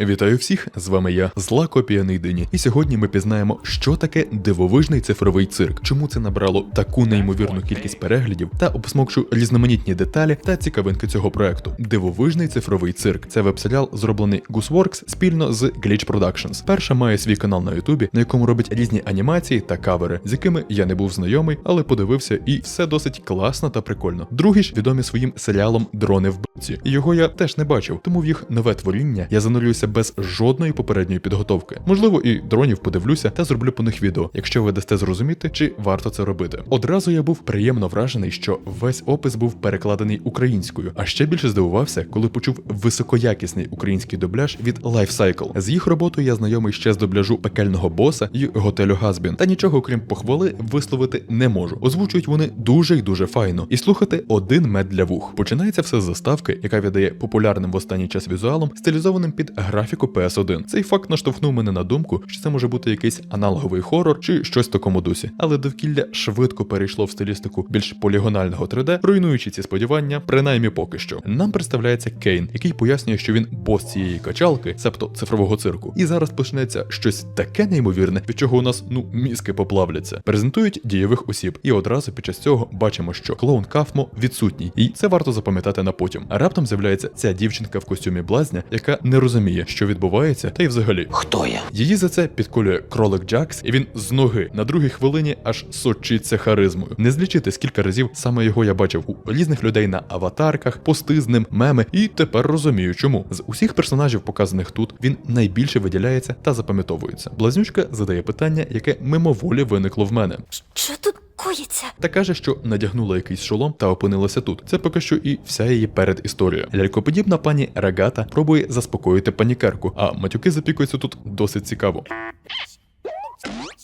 Вітаю всіх! З вами я, зла копія Нейдині. І сьогодні ми пізнаємо, що таке дивовижний цифровий цирк, чому це набрало таку неймовірну кількість переглядів та обсмокшу різноманітні деталі та цікавинки цього проекту. Дивовижний цифровий цирк це веб-серіал, зроблений Gooseworks спільно з Glitch Productions. Перша має свій канал на Ютубі, на якому робить різні анімації та кавери, з якими я не був знайомий, але подивився, і все досить класно та прикольно. Другі ж відомі своїм серіалом Дрони в битці. Його я теж не бачив, тому в їх нове творіння я занурююся без жодної попередньої підготовки. Можливо, і дронів подивлюся та зроблю по них відео, якщо ви дасте зрозуміти, чи варто це робити. Одразу я був приємно вражений, що весь опис був перекладений українською, а ще більше здивувався, коли почув високоякісний український дубляж від Lifecycle. З їх роботою я знайомий ще з дубляжу пекельного боса і готелю Газбін. Та нічого, крім похвали, висловити не можу. Озвучують вони дуже й дуже файно. І слухати один мед для вух. Починається все з заставки, яка віддає популярним в останній час візуалом, стилізованим під графіку PS1. Цей факт наштовхнув мене на думку, що це може бути якийсь аналоговий хорор чи щось в такому дусі. Але довкілля швидко перейшло в стилістику більш полігонального 3D, руйнуючи ці сподівання, принаймні поки що. Нам представляється Кейн, який пояснює, що він бос цієї качалки, себто цифрового цирку. І зараз почнеться щось таке неймовірне, від чого у нас ну мізки поплавляться. Презентують дієвих осіб, і одразу під час цього бачимо, що клоун Кафмо відсутній, і це варто запам'ятати на потім. А раптом з'являється ця дівчинка в костюмі блазня, яка не розуміє, що відбувається, та й взагалі. Хто я? Її за це підколює кролик Джакс, і він з ноги на другій хвилині аж сочиться харизмою. Не злічити скільки разів саме його я бачив у різних людей на аватарках, пости з ним, меми, і тепер розумію, чому з усіх персонажів, показаних тут, він найбільше виділяється та запам'ятовується. Блазнючка задає питання, яке мимоволі виникло в мене. Що тут коїться? Та каже, що надягнула якийсь шолом та опинилася тут. Це поки що і вся її передісторія. Лялькоподібна пані Рагата пробує заспокоїти панікерку, а матюки запікуються тут досить цікаво.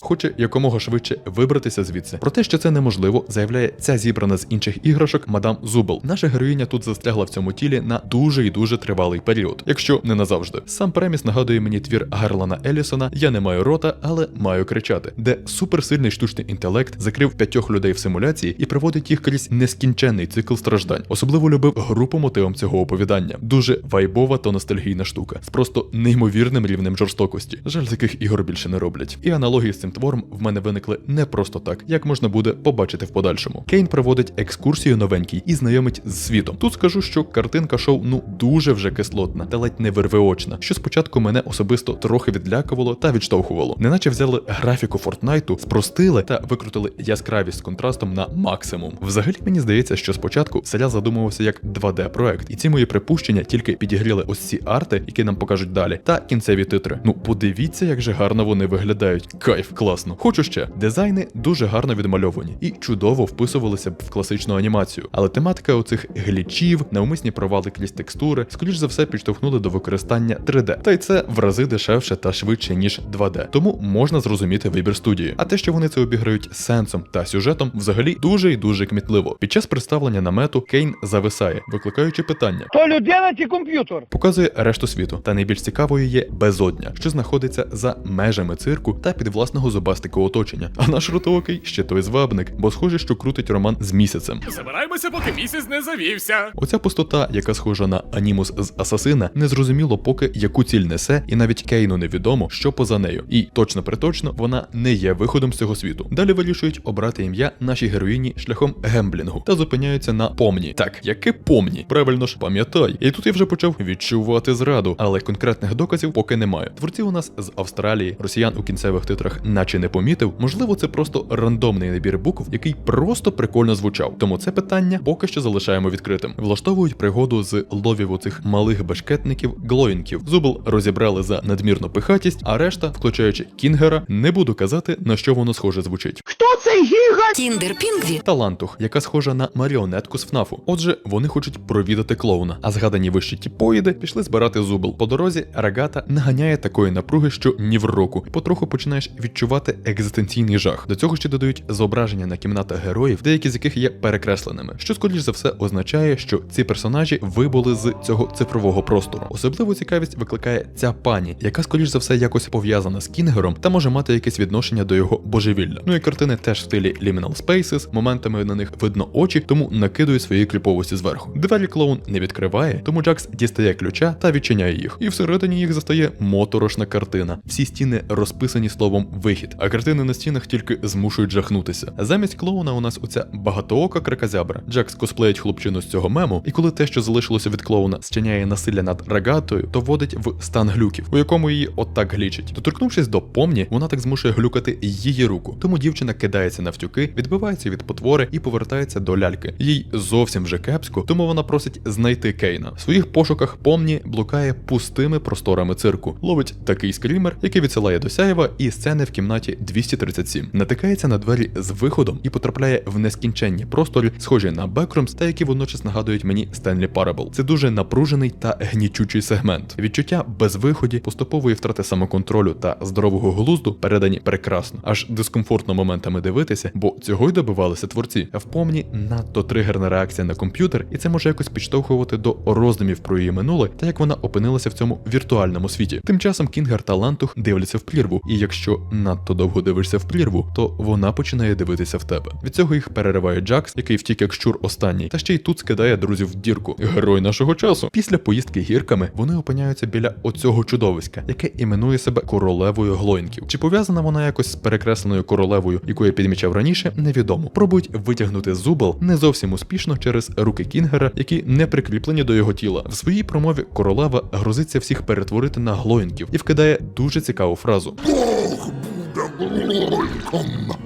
Хоче якомога швидше вибратися звідси. Про те, що це неможливо, заявляє ця зібрана з інших іграшок мадам Зубел. Наша героїня тут застрягла в цьому тілі на дуже і дуже тривалий період, якщо не назавжди. Сам преміс нагадує мені твір Гарлана Елісона Я не маю рота, але маю кричати, де суперсильний штучний інтелект закрив п'ятьох людей в симуляції і проводить їх крізь нескінченний цикл страждань. Особливо любив гру по мотивам цього оповідання. Дуже вайбова та ностальгійна штука з просто неймовірним рівнем жорстокості. Жаль, таких ігор більше не роблять. І аналогії з цим твором в мене виникли не просто так, як можна буде побачити в подальшому. Кейн проводить екскурсію новенький і знайомить з світом. Тут скажу, що картинка шоу ну дуже вже кислотна та ледь не вирвеочна, що спочатку мене особисто трохи відлякувало та відштовхувало. Неначе взяли графіку Фортнайту, спростили та викрутили яскравість з контрастом на максимум. Взагалі мені здається, що спочатку серіал задумувався як 2D проект, і ці мої припущення тільки підігріли ось ці арти, які нам покажуть далі, та кінцеві титри. Ну подивіться, як же гарно вони виглядають. Кайф, класно. Хочу ще. Дизайни дуже гарно відмальовані і чудово вписувалися б в класичну анімацію. Але тематика оцих глічів, навмисні провали крізь текстури, скоріш за все підштовхнули до використання 3D. Та й це в рази дешевше та швидше, ніж 2D. Тому можна зрозуміти вибір студії. А те, що вони це обіграють сенсом та сюжетом, взагалі дуже і дуже кмітливо. Під час представлення намету Кейн зависає, викликаючи питання. То людина чи комп'ютер? Показує решту світу, та найбільш цікавою є безодня, що знаходиться за межами цирку та під власного зубастикого оточення. А наш ротоокий ще той звабник, бо схоже, що крутить роман з місяцем. Забираємося, поки місяць не завівся. Оця пустота, яка схожа на анімус з асасина, не зрозуміло поки яку ціль несе, і навіть Кейну невідомо, що поза нею. І точно приточно вона не є виходом з цього світу. Далі вирішують обрати ім'я нашій героїні шляхом гемблінгу та зупиняються на помні. Так, яке помні? Правильно ж, пам'ятай. І тут я вже почав відчувати зраду, але конкретних доказів поки немає. Творці у нас з Австралії, росіян у кінцевих титрах, наче не помітив. Можливо, це просто рандомний набір букв, який просто прикольно звучав. Тому це питання поки що залишаємо відкритим. Влаштовують пригоду з ловів оцих малих бешкетників глоїнків. Зубл розібрали за надмірну пихатість, а решта, включаючи Кінгера, не буду казати на що воно схоже звучить. Хто цей гіга? Тіндер Пінгві? Талантух, яка схожа на маріонетку з ФНАФу. Отже, вони хочуть провідати клоуна, а згадані вищі тіпоїди пішли збирати зубл. По дорозі Рагата наганяє такої напруги, що ні в року. Потроху починаєш відчувати. Відчувати екзистенційний жах. До цього ще додають зображення на кімнатах героїв, деякі з яких є перекресленими, що скоріш за все означає, що ці персонажі вибули з цього цифрового простору. Особливу цікавість викликає ця пані, яка скоріш за все якось пов'язана з Кінгером та може мати якесь відношення до його божевілля. Ну і картини теж в стилі Liminal Spaces, моментами на них видно очі, тому накидують свої кліповості зверху. Двері клоун не відкриває, тому Джакс дістає ключа та відчиняє їх. І всередині їх застає моторошна картина. Всі стіни розписані словом вихід, а картини на стінах тільки змушують жахнутися. Замість клоуна у нас оця багатоока кракозябра. Джакс косплеїть хлопчину з цього мему, і коли те, що залишилося від клоуна, зчиняє насилля над рогатою, то вводить в стан глюків, у якому її отак глічить. Доторкнувшись до помні, вона так змушує глюкати її руку. Тому дівчина кидається на втюки, відбивається від потвори і повертається до ляльки. Їй зовсім вже кепсько, тому вона просить знайти Кейна. В своїх пошуках помні блукає пустими просторами цирку, ловить такий скрімер, який відсилає до сяєва і сцени в кімнаті 237. Натикається на двері з виходом і потрапляє в нескінченні простори, схожі на Бекрумс, та які водночас нагадують мені Стенлі Парабл. Це дуже напружений та гнічучий сегмент. Відчуття безвиході, поступової втрати самоконтролю та здорового глузду передані прекрасно, аж дискомфортно моментами дивитися, бо цього й добивалися творці. В помні надто тригерна реакція на комп'ютер, і це може якось підштовхувати до роздумів про її минуле та як вона опинилася в цьому віртуальному світі. Тим часом Кінгер та Лантух дивляться в прірву, і якщо надто довго дивишся в прірву, то вона починає дивитися в тебе. Від цього їх перериває Джакс, який втік як щур останній, та ще й тут скидає друзів в дірку. Герой нашого часу. Після поїздки гірками вони опиняються біля оцього чудовиська, яке іменує себе королевою глоїнків. Чи пов'язана вона якось з перекресленою королевою, яку я підмічав раніше, невідомо. Пробують витягнути зубел не зовсім успішно через руки Кінгера, які не прикріплені до його тіла. В своїй промові королева грозиться всіх перетворити на глоїнків і вкидає дуже цікаву фразу.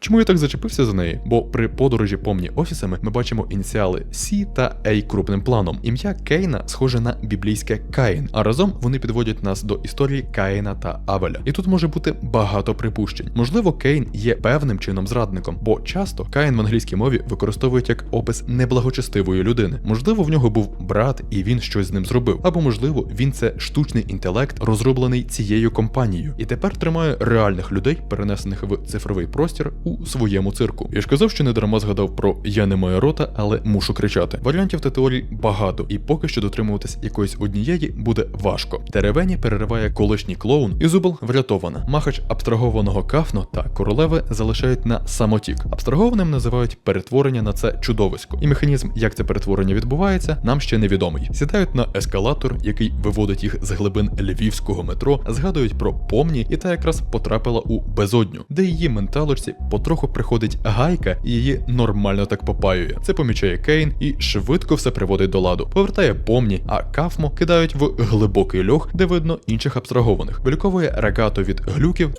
Чому я так зачепився за неї? Бо при подорожі помні офісами ми бачимо ініціали Сі та Ей крупним планом. Ім'я Кейна схоже на біблійське Каїн, а разом вони підводять нас до історії Каїна та Авеля. І тут може бути багато припущень. Можливо, Кейн є певним чином зрадником, бо часто Каїн в англійській мові використовують як опис неблагочестивої людини. Можливо, в нього був брат і він щось з ним зробив. Або можливо, він це штучний інтелект, розроблений цією компанією, і тепер тримає реальних людей, перенесених в цифровий простір у своєму цирку. Я ж казав, що не дарма згадав про я не маю рота, але мушу кричати. Варіантів та теорій багато, і поки що дотримуватись якоїсь однієї буде важко. Теревені перериває колишній клоун, і зубл врятована. Махач абстрагованого кафно та королеви залишають на самотік. Абстрагованим називають перетворення на це чудовисько. І механізм, як це перетворення відбувається, нам ще невідомий. Сідають на ескалатор, який виводить їх з глибин львівського метро, згадують про помні, і та якраз потрапила у безодню, де її менталочці потроху приходить гайка і її нормально так попаює. Це помічає Кейн і швидко все приводить до ладу. Повертає помні, а кафмо кидають в глибокий льох, де видно інших абстрагованих. Виліковує рагато від глюків,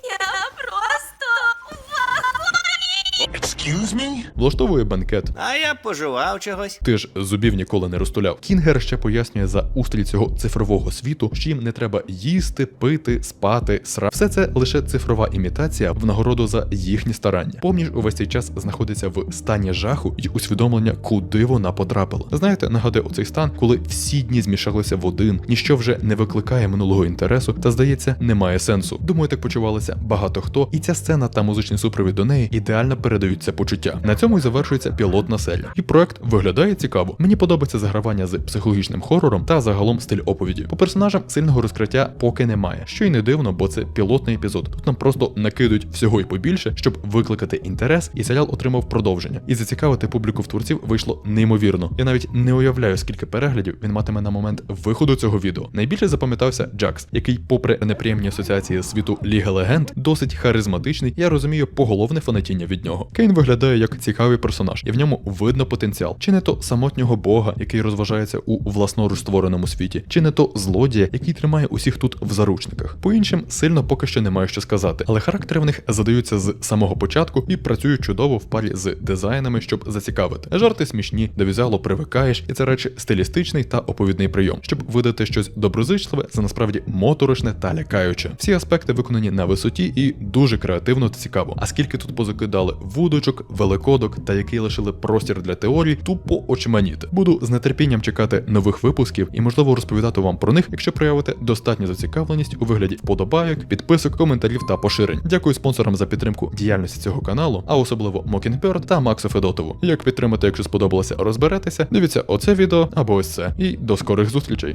Excuse me? влаштовує банкет. А я пожував чогось. Ти ж зубів ніколи не розтуляв. Кінгер ще пояснює за устрій цього цифрового світу, що їм не треба їсти, пити, спати, сра. Все це лише цифрова імітація в нагороду за їхні старання. Помніж, увесь цей час знаходиться в стані жаху і усвідомлення, куди вона потрапила. Знаєте, нагадує оцей стан, коли всі дні змішалися в один, ніщо вже не викликає минулого інтересу, та здається, немає сенсу. Думаю, так почувалося багато хто, і ця сцена та музичний супровід до неї ідеально передають це почуття. На цьому і завершується пілотна серія. І проект виглядає цікаво. Мені подобається загравання з психологічним хорором та загалом стиль оповіді. По персонажам сильного розкриття поки немає, що й не дивно, бо це пілотний епізод. Тут нам просто накидують всього й побільше, щоб викликати інтерес, і серіал отримав продовження. І зацікавити публіку в творців вийшло неймовірно. Я навіть не уявляю, скільки переглядів він матиме на момент виходу цього відео. Найбільше запам'ятався Джакс, який, попри неприємні асоціації світу Ліги Легенд, досить харизматичний. Я розумію поголовне фанатіння від нього. Кейн виглядає як цікавий персонаж, і в ньому видно потенціал. Чи не то самотнього бога, який розважається у власноруч створеному світі, чи не то злодія, який тримає усіх тут в заручниках. По іншим сильно поки що немає що сказати, але характери в них задаються з самого початку і працюють чудово в парі з дизайнами, щоб зацікавити. Жарти смішні, до візуалу привикаєш, і це речі стилістичний та оповідний прийом, щоб видати щось доброзичливе, це насправді моторошне та лякаюче. Всі аспекти виконані на висоті і дуже креативно та цікаво. А скільки тут позакидали вудочок, штучок, великодок та які лишили простір для теорій, тупо очманіти. Буду з нетерпінням чекати нових випусків і можливо розповідати вам про них, якщо проявите достатню зацікавленість у вигляді вподобайок, підписок, коментарів та поширень. Дякую спонсорам за підтримку діяльності цього каналу, а особливо Mockingbird та Максу Федотову. Як підтримати, якщо сподобалося, розберетеся, дивіться оце відео або ось це. І до скорих зустрічей.